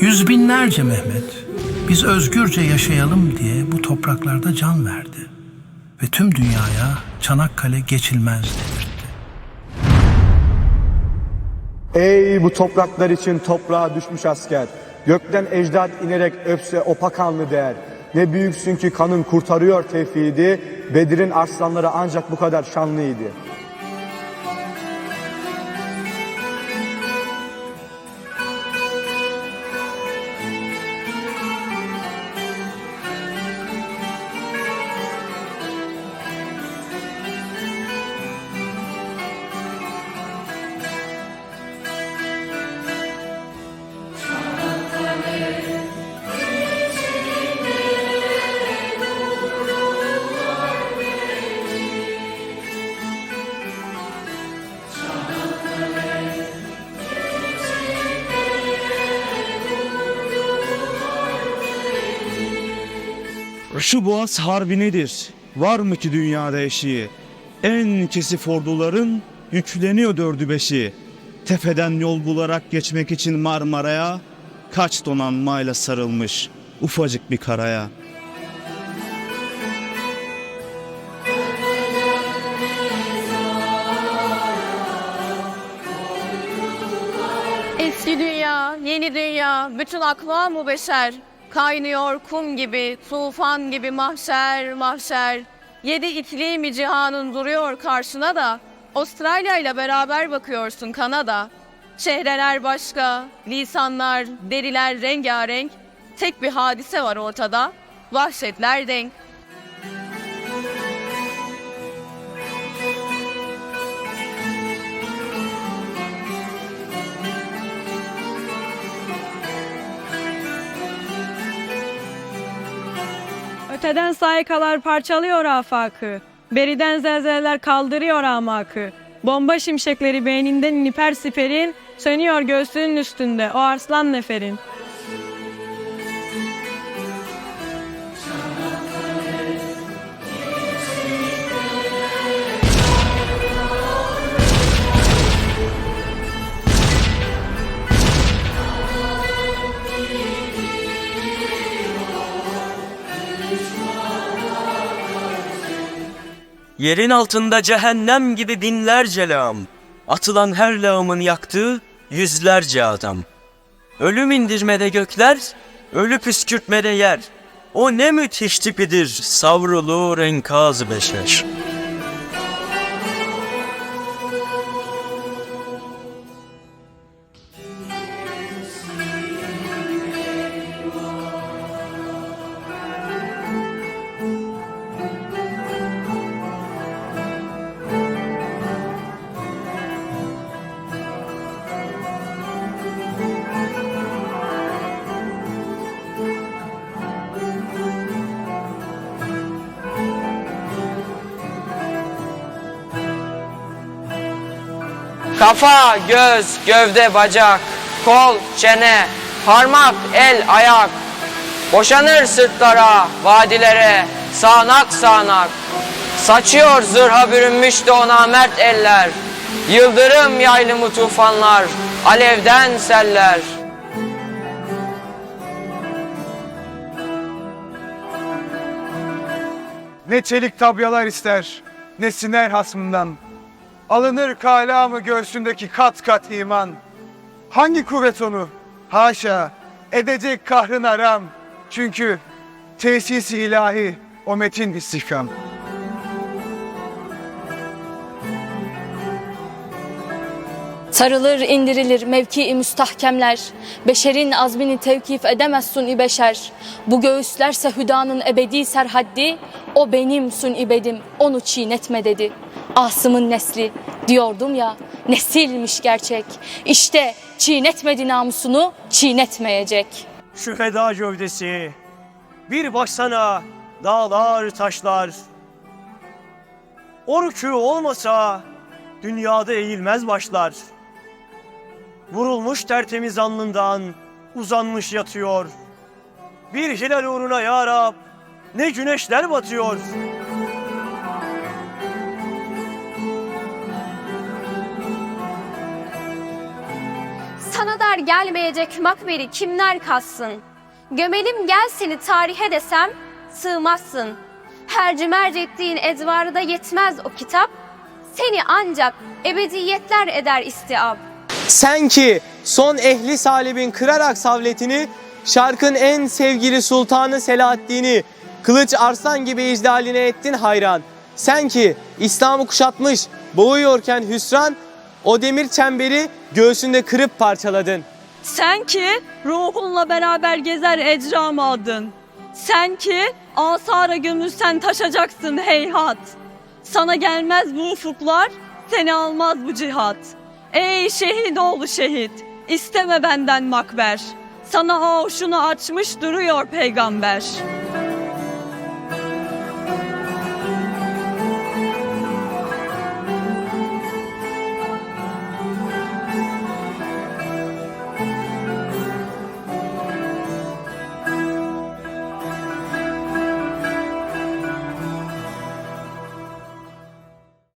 Yüz binlerce Mehmet biz özgürce yaşayalım diye bu topraklarda can verdi. Ve tüm dünyaya Çanakkale geçilmez dedirtti. Ey bu topraklar için toprağa düşmüş asker. Gökten ecdat inerek öpse o pakanlı değer. Ne büyüksün ki kanın kurtarıyor tevhidi. Bedir'in arslanları ancak bu kadar şanlıydı. Şu boğaz harbi nedir? Var mı ki dünyada eşiği? En kesif orduların yükleniyor dördü beşi. Tepeden yol bularak geçmek için Marmara'ya kaç donanmayla sarılmış ufacık bir karaya. Eski dünya, yeni dünya, bütün akla mı beşer? Kaynıyor kum gibi, tufan gibi mahşer, mahşer. Yedi iklim cihanın duruyor karşına da, Avustralya ile beraber bakıyorsun Kanada. Şehreler başka, lisanlar, deriler rengarenk. Tek bir hadise var ortada, vahşetler denk. Öteden saykalar parçalıyor afakı. Beriden zelzeleler kaldırıyor amakı. Bomba şimşekleri beyninden inip her siperin, sönüyor göğsünün üstünde o arslan neferin. Yerin altında cehennem gibi binlerce lağım. Atılan her lağımın yaktığı yüzlerce adam. Ölüm indirmede gökler, ölü püskürtmede yer. O ne müthiş tipidir savrulur enkaz beşer. Kafa, göz, gövde, bacak, kol, çene, parmak, el, ayak. Boşanır sırtlara, vadilere, sağanak sağanak. Saçıyor zırha bürünmüş de ona mert eller. Yıldırım yaylımı tufanlar, alevden seller. Ne çelik tabyalar ister, ne siner hasmından. Alınır kalamı göğsündeki kat kat iman. Hangi kuvvet onu? Haşa, edecek kahrın aram. Çünkü tesisi ilahi o metin istihkam. Sarılır indirilir mevki müstahkemler. Beşerin azmini tevkif edemez suni beşer. Bu göğüslerse hüdanın ebedi serhaddi. O benim suni bedim onu çiğnetme dedi. Asım'ın nesli diyordum ya nesilmiş gerçek. İşte çiğnetmedi namusunu çiğnetmeyecek. Şu feda gövdesi, bir baksana dağlar taşlar. O rükû olmasa dünyada eğilmez başlar. Vurulmuş tertemiz alnından uzanmış yatıyor. Bir hilal uğruna ya Rab ne güneşler batıyor. Sana dar gelmeyecek makberi kimler kassın? Gömelim gel seni tarihe desem sığmazsın. Herci merci ettiğin edvarda yetmez o kitap. Seni ancak ebediyetler eder istiab. Sen ki son ehli salibin kırarak savletini, şarkın en sevgili sultanı Selahaddin'i, kılıç arslan gibi icdaline ettin hayran. Sen ki İslam'ı kuşatmış, boğuyorken hüsran, o demir çemberi göğsünde kırıp parçaladın. Sen ki ruhunla beraber gezer ecram adın. Sen ki asara gömülsen taşacaksın heyhat. Sana gelmez bu ufuklar, seni almaz bu cihat. Ey şehit oğlu şehit, isteme benden makber. Sana avşunu açmış duruyor peygamber.